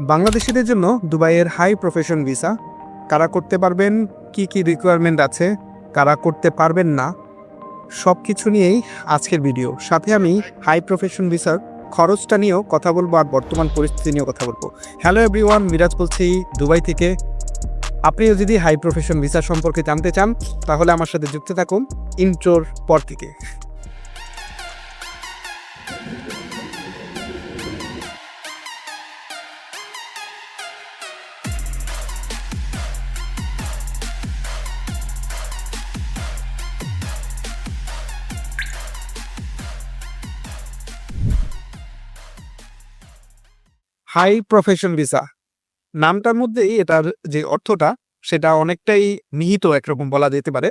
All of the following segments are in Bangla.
বাংলাদেশিদের জন্য দুবাইয়ের হাই প্রফেশন ভিসা। কারা করতে পারবেন, কি কি রিকোয়ারমেন্ট আছে, কারা করতে পারবেন না সব কিছু নিয়েই আজকের ভিডিও সাথে আমি হাই প্রফেশন ভিসার খরচটা নিয়েও কথা বলব আর বর্তমান পরিস্থিতি নিয়েও কথা বলব। হ্যালো এভরিওয়ান মিরাজ বলছি দুবাই থেকে। আপনিও যদি হাই প্রফেশন ভিসা সম্পর্কে জানতে চান, তাহলে আমার সাথে যুক্ত থাকুন ইন্ট্রোর পর থেকে। High profession visa. নামটার মধ্যেই এটার যে অর্থটা, সেটা অনেকটাই নিহিত একরকম বলা যেতে পারে।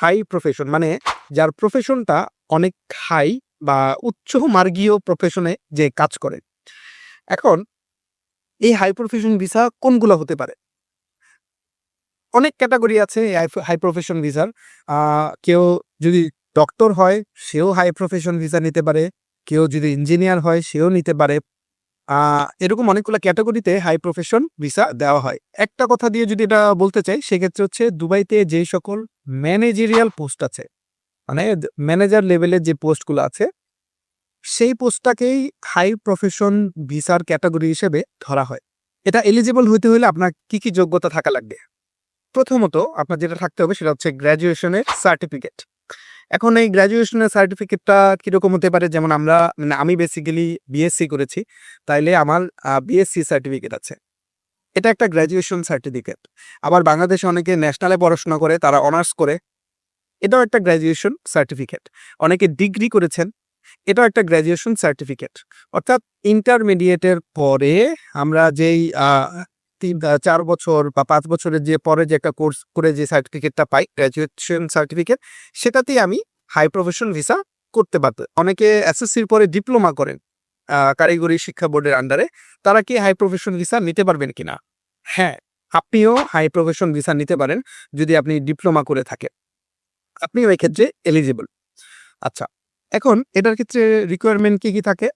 হাই প্রফেশন মানে যার প্রফেশনটা অনেক হাই বা উচ্চ মার্গীয় প্রফেশনে যে কাজ করে। এখন, এই হাই প্রফেশন ভিসা কোনগুলো হতে পারে? অনেক ক্যাটাগরি আছে হাই প্রফেশন ভিসার। কেউ যদি ডক্টর হয়, সেও হাই প্রফেশন ভিসা নিতে পারে। কেউ যদি ইঞ্জিনিয়ার হয়, সেও নিতে পারে। এরকম অনেকগুলো ক্যাটাগরিতে হাই প্রফেশন ভিসা দেওয়া হয়। একটা কথা দিয়ে যদি এটা বলতে চাই, সেক্ষেত্রে হচ্ছে দুবাইতে যে সকল ম্যানেজেরিয়াল পোস্ট আছে মানে ম্যানেজার লেভেলের যে পোস্টগুলো আছে, সেই পোস্টটাকেই হাই প্রফেশন ভিসার ক্যাটাগরি হিসেবে ধরা হয়। এটা এলিজিবল হইতে হলে আপনার কি কি যোগ্যতা থাকা লাগবে? প্রথমত আপনার যেটা থাকতে হবে সেটা হচ্ছে গ্র্যাজুয়েশনের সার্টিফিকেট এখন এই গ্র্যাজুয়েশনের সার্টিফিকেটটা কীরকম হতে পারে? যেমন আমরা মানে আমি বেসিক্যালি বিএসসি করেছি, তাইলে আমার বিএসসি সার্টিফিকেট আছে। এটা একটা গ্র্যাজুয়েশন সার্টিফিকেট আবার বাংলাদেশে অনেকে ন্যাশনালে পড়াশোনা করে, তারা অনার্স করে। এটাও একটা গ্র্যাজুয়েশন সার্টিফিকেট অনেকে ডিগ্রি করেছেন, এটাও একটা গ্র্যাজুয়েশন সার্টিফিকেট অর্থাৎ ইন্টারমিডিয়েটের পরে আমরা যেই তিন চার বছর বা পাঁচ বছরের যে পরে যে একটা কোর্স করে যে সার্টিফিকেটটা পাই গ্র্যাজুয়েশন সার্টিফিকেট সেটাতেই আমি হাই প্রফেশন ভিসা করতে পারত অনেকে এসএসসির পরে ডিপ্লোমা করেন কারিগরি শিক্ষা বোর্ডের আন্ডারে তারা কি হাই প্রফেশন ভিসা নিতে পারবেন কিনা? হ্যাঁ আপনিও হাই প্রফেশন ভিসা নিতে পারেন যদি আপনি ডিপ্লোমা করে থাকেন। আপনিও এই ক্ষেত্রে এলিজিবল আচ্ছা এখন এটার ক্ষেত্রে রিকোয়ারমেন্ট কি কি থাকে?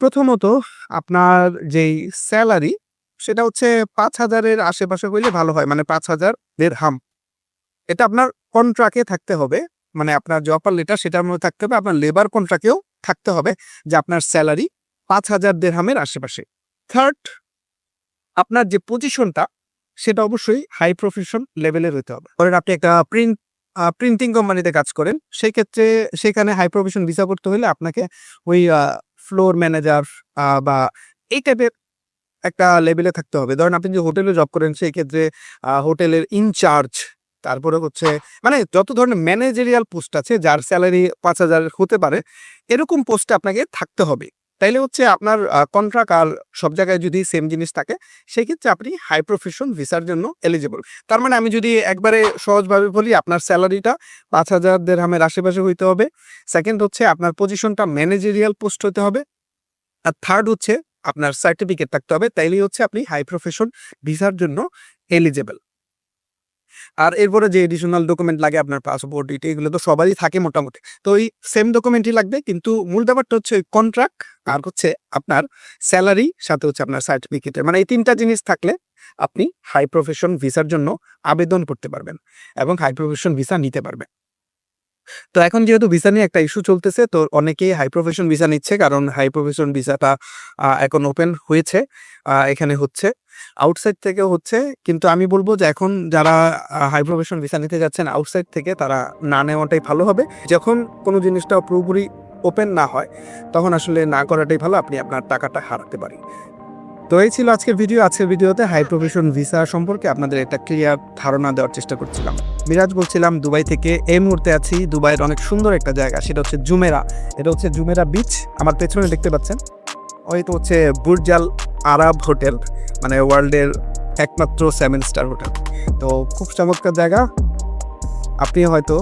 প্রথমত আপনার যেই স্যালারি সেটা হচ্ছে পাঁচ হাজারের আশেপাশে হইলে ভালো হয় মানে পাঁচ হাজার দেড় হাম। এটা আপনার কন্ট্রাক্টে থাকতে হবে মানে আপনার অফার লেটার সেটার মধ্যে থাকতে হবে, আপনার লেবার কন্ট্রাক্টেও থাকতে হবে যে আপনার স্যালারি পাঁচ হাজার দেড়হামের আশেপাশে। থার্ড আপনার যে পজিশনটা সেটা অবশ্যই হাই প্রফেশন লেভেলের হতে হবে। ধরেন আপনি একটা প্রিন্ট প্রিন্টিং কোম্পানিতে কাজ করেন, সেই ক্ষেত্রে সেখানে হাই প্রফেশন ভিসা করতে হলে আপনাকে ওই ফ্লোর ম্যানেজার বা এই টাইপের একটা লেভেলে থাকতে হবে। ধরেন আপনি যে হোটেলে জব করেন সেই ক্ষেত্রে হোটেলের ইনচার্জ তারপরে হচ্ছে মানে যত ধরনের ম্যানেজেরিয়াল পোস্ট আছে, যার স্যালারি পাঁচ হাজার হতে পারে, এরকম পোস্টে আপনাকে থাকতে হবে। তাইলে হচ্ছে আপনার কন্ট্রাক্ট আর সব জায়গায় যদি সেম জিনিস থাকে সেই ক্ষেত্রে আপনি হাই প্রফেশন ভিসার জন্য এলিজিবল তার মানে আমি যদি একবারে সহজভাবে বলি, আপনার স্যালারিটা পাঁচ হাজার দেড়হামের আশেপাশে হইতে হবে। সেকেন্ড হচ্ছে আপনার পজিশনটা ম্যানেজেরিয়াল পোস্ট হতে হবে। আর থার্ড হচ্ছে আপনার সার্টিফিকেট থাকতে হবে, তাইলেই হচ্ছে আপনি হাই প্রফেশন ভিসার জন্য এলিজেবল আর এরপরে যে এডিশনাল ডকুমেন্ট লাগে, আপনার পাসপোর্ট এটা এগুলো তো সবারই থাকে মোটামুটি। তো ওই সেম ডকুমেন্টই লাগবে, কিন্তু মূল ব্যাপারটা হচ্ছে কন্ট্রাক্ট আর হচ্ছে আপনার স্যালারি সাথে হচ্ছে আপনার সার্টিফিকেটের মানে এই তিনটা জিনিস থাকলে আপনি হাই প্রফেশন ভিসার জন্য আবেদন করতে পারবেন এবং হাই প্রফেশন ভিসা নিতে পারবেন। তো এখন যেহেতু ভিসা নিয়ে একটা ইস্যু চলতেছে, তো অনেকেই হাই প্রফেশন ভিসা নিচ্ছে কারণ হাই প্রফেশন ভিসাটা এখন ওপেন হয়েছে এখানে হচ্ছে। আউটসাইড থেকেও হচ্ছে, কিন্তু আমি বলব যে এখন যারা হাই প্রফেশন ভিসা নিতে যাচ্ছেন আউটসাইড থেকে তারা না নেওয়াটাই ভালো হবে। যখন কোনো জিনিসটা পুরোপুরি ওপেন না হয়, তখন আসলে না করাটাই ভালো, আপনি আপনার টাকাটা হারাতে পারেন। তো এই ছিল আজকের ভিডিও। আজকের ভিডিওতে হাই প্রফেশন ভিসা সম্পর্কে আপনাদের একটা ক্লিয়ার ধারণা দেওয়ার চেষ্টা করছিলাম। মিরাজ বলছিলাম, দুবাই থেকে এই মুহূর্তে আছি। দুবাইয়ের অনেক সুন্দর একটা জায়গা, সেটা হচ্ছে জুমেরা। এটা হচ্ছে জুমেরা বিচ আমার পেছনে দেখতে পাচ্ছেন? ওই তো হচ্ছে বুর্জাল আরব হোটেল মানে ওয়ার্ল্ডের একমাত্র সেভেন স্টার হোটেল। তো খুব চমৎকার জায়গা। আপনি হয়তো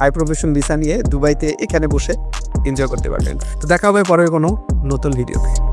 হাই প্রফেশন ভিসা নিয়ে দুবাইতে এখানে বসে এনজয় করতে পারবেন। তো দেখা হবে পরের কোনো নতুন ভিডিওতে